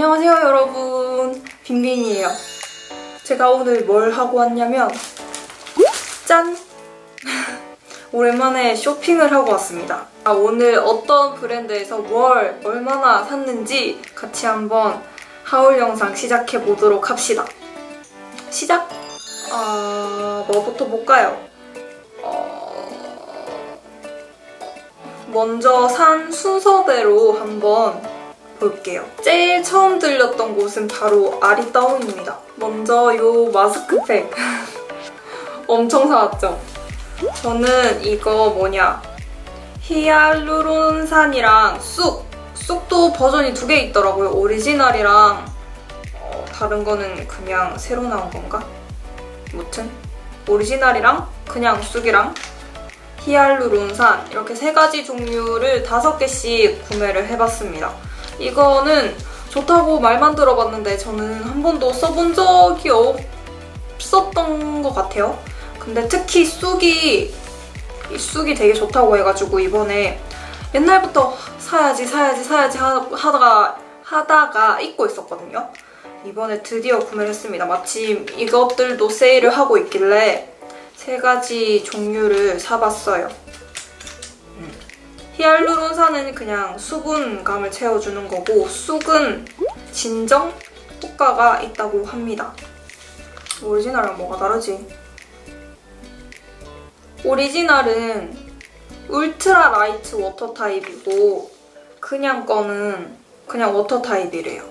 안녕하세요 여러분 빙빙이에요 제가 오늘 뭘 하고 왔냐면 짠! 오랜만에 쇼핑을 하고 왔습니다 아, 오늘 어떤 브랜드에서 뭘 얼마나 샀는지 같이 한번 하울 영상 시작해 보도록 합시다 시작! 아... 뭐부터 볼까요? 어... 먼저 산 순서대로 한번 볼게요. 제일 처음 들렸던 곳은 바로 아리따움입니다. 먼저 이 마스크팩 엄청 사왔죠? 저는 이거 뭐냐 히알루론산이랑 쑥! 쑥도 버전이 두 개 있더라고요. 오리지널이랑 어, 다른 거는 그냥 새로 나온 건가? 무튼 오리지널이랑 그냥 쑥이랑 히알루론산 이렇게 세 가지 종류를 다섯 개씩 구매를 해봤습니다. 이거는 좋다고 말만 들어봤는데 저는 한 번도 써본 적이 없었던 것 같아요. 근데 특히 쑥이 이 쑥이 되게 좋다고 해가지고 이번에 옛날부터 사야지 사야지 사야지 하다가 하다가 잊고 있었거든요. 이번에 드디어 구매를 했습니다. 마침 이것들도 세일을 하고 있길래 세 가지 종류를 사봤어요. 히알루론산은 그냥 수분감을 채워주는 거고 쑥은 진정 효과가 있다고 합니다. 오리지널랑 뭐가 다르지? 오리지널은 울트라 라이트 워터 타입이고 그냥 거는 그냥 워터 타입이래요.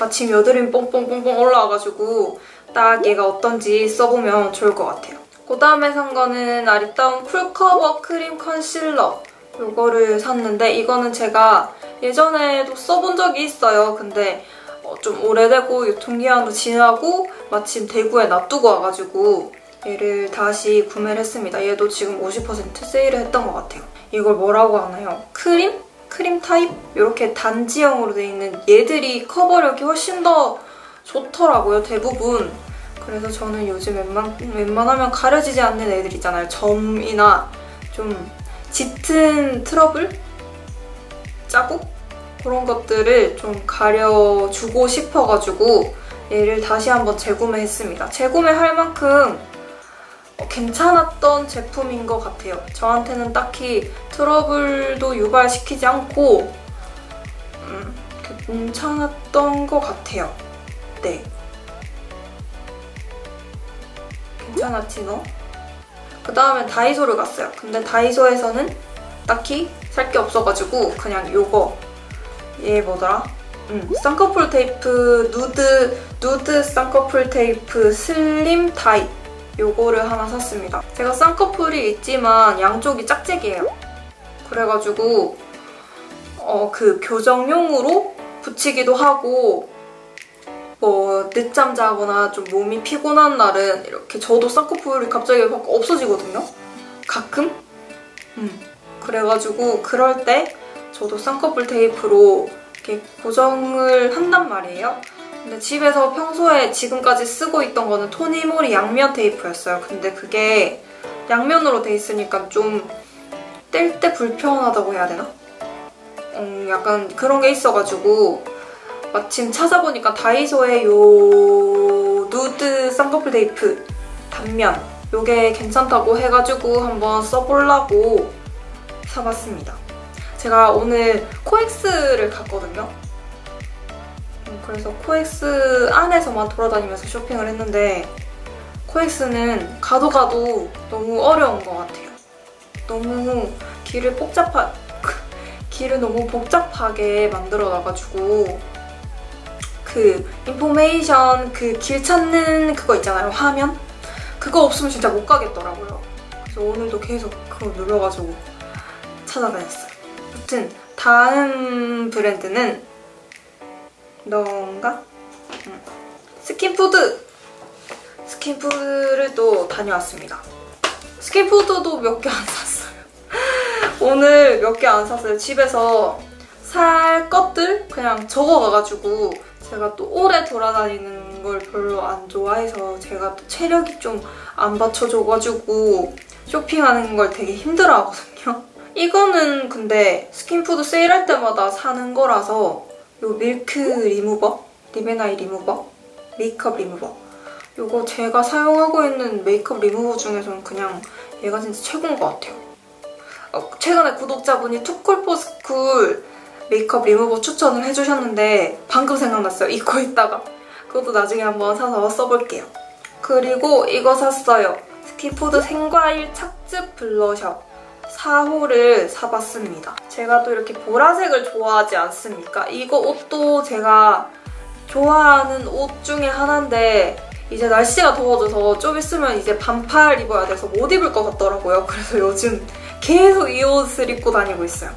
마침 여드름 뽕뽕뽕뽕 올라와가지고 딱 얘가 어떤지 써보면 좋을 것 같아요. 그 다음에 산 거는 아리따운 쿨커버 크림 컨실러 이거를 샀는데 이거는 제가 예전에도 써본 적이 있어요. 근데 어, 좀 오래되고 유통기한도 지나고 마침 대구에 놔두고 와가지고 얘를 다시 구매를 했습니다. 얘도 지금 50% 세일을 했던 것 같아요. 이걸 뭐라고 하나요? 크림? 크림 타입? 이렇게 단지형으로 돼 있는 얘들이 커버력이 훨씬 더 좋더라고요, 대부분. 그래서 저는 요즘 웬만, 웬만하면 가려지지 않는 애들 있잖아요. 점이나 좀 짙은 트러블? 자국? 그런 것들을 좀 가려주고 싶어가지고 얘를 다시 한번 재구매했습니다. 재구매할 만큼 괜찮았던 제품인 것 같아요. 저한테는 딱히 트러블도 유발시키지 않고 음, 괜찮았던 것 같아요. 네. 괜찮았지 너? 그 다음에 다이소를 갔어요. 근데 다이소에서는 딱히 살 게 없어가지고 그냥 요거 얘 뭐더라? 음, 쌍꺼풀 테이프 누드 누드 쌍꺼풀 테이프 슬림 타입 요거를 하나 샀습니다. 제가 쌍꺼풀이 있지만 양쪽이 짝짝이에요. 그래가지고 어, 그 교정용으로 붙이기도 하고 뭐 늦잠 자거나 좀 몸이 피곤한 날은 이렇게 저도 쌍꺼풀이 갑자기 막 없어지거든요. 가끔? 음. 그래가지고 그럴 때 저도 쌍꺼풀 테이프로 이렇게 고정을 한단 말이에요. 근데 집에서 평소에 지금까지 쓰고 있던 거는 토니모리 양면 테이프였어요. 근데 그게 양면으로 돼 있으니까 좀 뗄 때 불편하다고 해야 되나? 음, 약간 그런 게 있어가지고 마침 찾아보니까 다이소에 요 누드 쌍꺼풀 테이프 단면 요게 괜찮다고 해가지고 한번 써보려고 사봤습니다. 제가 오늘 코엑스를 갔거든요. 음, 그래서 코엑스 안에서만 돌아다니면서 쇼핑을 했는데 코엑스는 가도 가도 너무 어려운 것 같아요. 너무 길을 복잡하... 길을 너무 복잡하게 만들어놔가지고 그 인포메이션 그 길 찾는 그거 있잖아요 화면? 그거 없으면 진짜 못 가겠더라고요. 그래서 오늘도 계속 그거 눌러가지고 찾아다녔어요. 아무튼 다음 브랜드는 너인가? 응. 스킨푸드! 스킨푸드를 또 다녀왔습니다. 스킨푸드도 몇 개 안 샀어요. 오늘 몇 개 안 샀어요. 집에서 살 것들 그냥 적어가가지고 제가 또 오래 돌아다니는 걸 별로 안 좋아해서 제가 또 체력이 좀 안 받쳐줘가지고 쇼핑하는 걸 되게 힘들어하거든요. 이거는 근데 스킨푸드 세일할 때마다 사는 거라서 요 밀크 리무버, 리베나이 리무버, 메이크업 리무버 이거 제가 사용하고 있는 메이크업 리무버 중에서는 그냥 얘가 진짜 최고인 것 같아요. 어, 최근에 구독자분이 투쿨포스쿨 메이크업 리무버 추천을 해주셨는데 방금 생각났어요. 잊고 있다가. 그것도 나중에 한번 사서 써볼게요. 그리고 이거 샀어요. 스키푸드 생과일 착즙 블러셔 4호를 사봤습니다. 제가 또 이렇게 보라색을 좋아하지 않습니까? 이거 옷도 제가 좋아하는 옷 중에 하나인데 이제 날씨가 더워져서 좀 있으면 이제 반팔 입어야 돼서 못 입을 것 같더라고요. 그래서 요즘 계속 이 옷을 입고 다니고 있어요.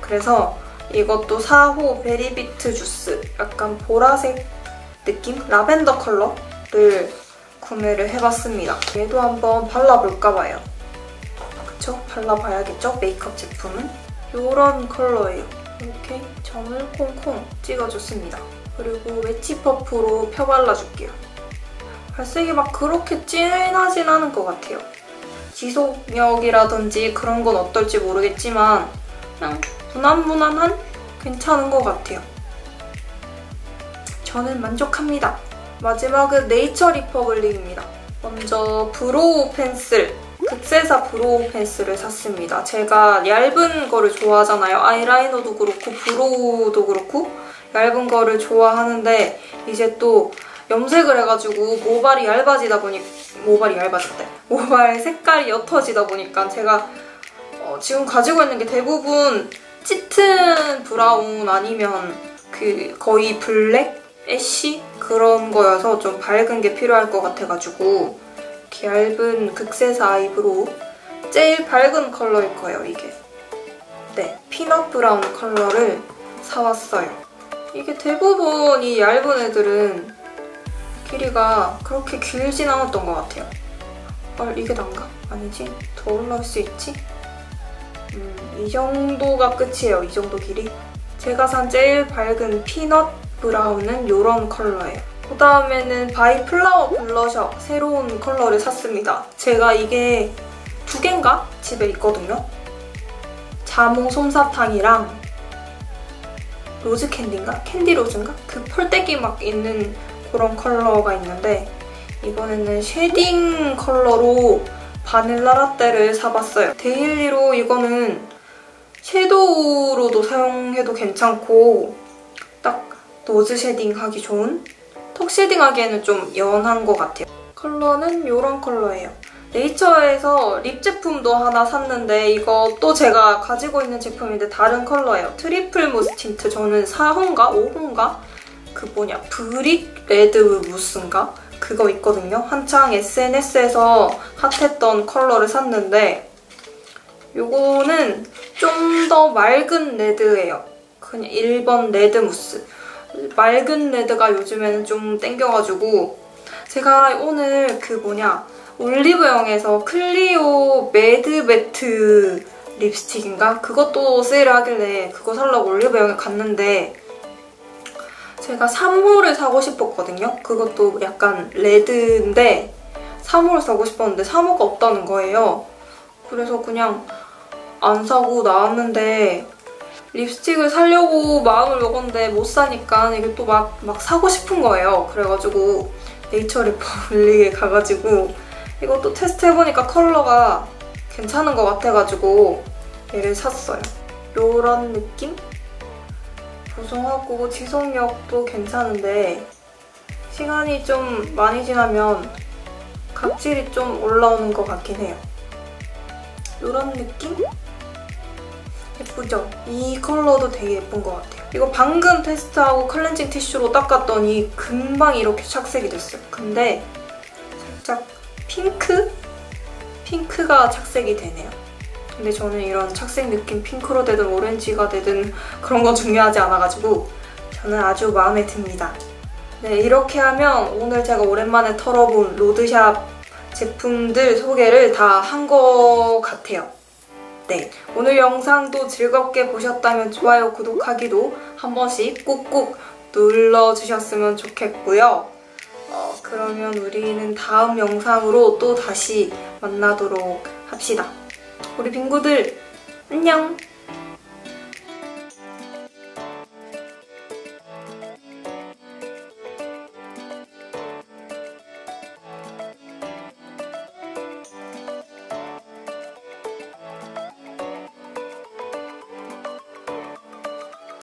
그래서 이것도 4호 베리비트 주스 약간 보라색 느낌? 라벤더 컬러를 구매를 해봤습니다. 얘도 한번 발라볼까 봐요. 그쵸? 발라봐야겠죠? 메이크업 제품은. 이런 컬러예요. 이렇게 점을 콩콩 찍어줬습니다. 그리고 웨치 퍼프로 펴발라줄게요. 발색이 막 그렇게 진하진 않은 것 같아요. 지속력이라든지 그런 건 어떨지 모르겠지만 그냥 무난무난한 괜찮은 것 같아요. 저는 만족합니다. 마지막은 네이처 리퍼블릭입니다. 먼저 브로우 펜슬, 극세사 브로우 펜슬을 샀습니다. 제가 얇은 거를 좋아하잖아요. 아이라이너도 그렇고 브로우도 그렇고 얇은 거를 좋아하는데 이제 또 염색을 해가지고 모발이 얇아지다 보니 모발이 얇아졌대. 모발 색깔이 옅어지다 보니까 제가 어, 지금 가지고 있는 게 대부분 짙은 브라운 아니면 그 거의 블랙? 애쉬? 그런 거여서 좀 밝은 게 필요할 것 같아가지고 이렇게 얇은 극세사 아이브로우 제일 밝은 컬러일 거예요, 이게. 네, 피넛 브라운 컬러를 사왔어요. 이게 대부분 이 얇은 애들은 길이가 그렇게 길진 않았던 것 같아요. 아, 이게 난가? 아니지? 더 올라올 수 있지? 음, 이 정도가 끝이에요. 이 정도 길이. 제가 산 제일 밝은 피넛 브라운은 이런 컬러예요. 그 다음에는 바이 플라워 블러셔 새로운 컬러를 샀습니다. 제가 이게 두 개인가? 집에 있거든요. 자몽 솜사탕이랑 로즈 캔디인가? 캔디 로즈인가? 그 펄떼기 막 있는 그런 컬러가 있는데 이번에는 쉐딩 컬러로 바닐라 라떼를 사봤어요. 데일리로 이거는 섀도우로도 사용해도 괜찮고 딱 노즈 쉐딩 하기 좋은 턱 쉐딩 하기에는 좀 연한 것 같아요. 컬러는 이런 컬러예요. 네이처에서 립 제품도 하나 샀는데 또 제가 가지고 있는 제품인데 다른 컬러예요. 트리플 무스 틴트. 저는 4호인가 5호인가? 그 뭐냐 브릭 레드 무스인가? 그거 있거든요. 한창 SNS에서 핫했던 컬러를 샀는데 이거는 좀 더 맑은 레드예요. 그냥 1번 레드 무스. 맑은 레드가 요즘에는 좀 땡겨가지고 제가 오늘 그 뭐냐 올리브영에서 클리오 매드매트 립스틱인가? 그것도 세일을 하길래 그거 살라고 올리브영에 갔는데 제가 3호를 사고 싶었거든요. 그것도 약간 레드인데 3호를 사고 싶었는데 3호가 없다는 거예요. 그래서 그냥 안 사고 나왔는데 립스틱을 사려고 마음을 먹었는데 못 사니까 이게 또 막 막 사고 싶은 거예요. 그래가지고 네이처 리퍼블릭에 가가지고 이것도 테스트 해보니까 컬러가 괜찮은 것 같아가지고 얘를 샀어요. 이런 느낌? 보송하고 지속력도 괜찮은데 시간이 좀 많이 지나면 각질이 좀 올라오는 것 같긴 해요. 이런 느낌? 예쁘죠? 이 컬러도 되게 예쁜 것 같아요. 이거 방금 테스트하고 클렌징 티슈로 닦았더니 금방 이렇게 착색이 됐어요. 근데 살짝 핑크? 핑크가 착색이 되네요. 근데 저는 이런 착색 느낌 핑크로 되든 오렌지가 되든 그런 건 중요하지 않아가지고 저는 아주 마음에 듭니다. 네, 이렇게 하면 오늘 제가 오랜만에 털어본 로드샵 제품들 소개를 다 한 것 같아요. 네, 오늘 영상도 즐겁게 보셨다면 좋아요, 구독하기도 한 번씩 꾹꾹 눌러주셨으면 좋겠고요. 어, 그러면 우리는 다음 영상으로 또 다시 만나도록 합시다. 우리 빙구들 안녕!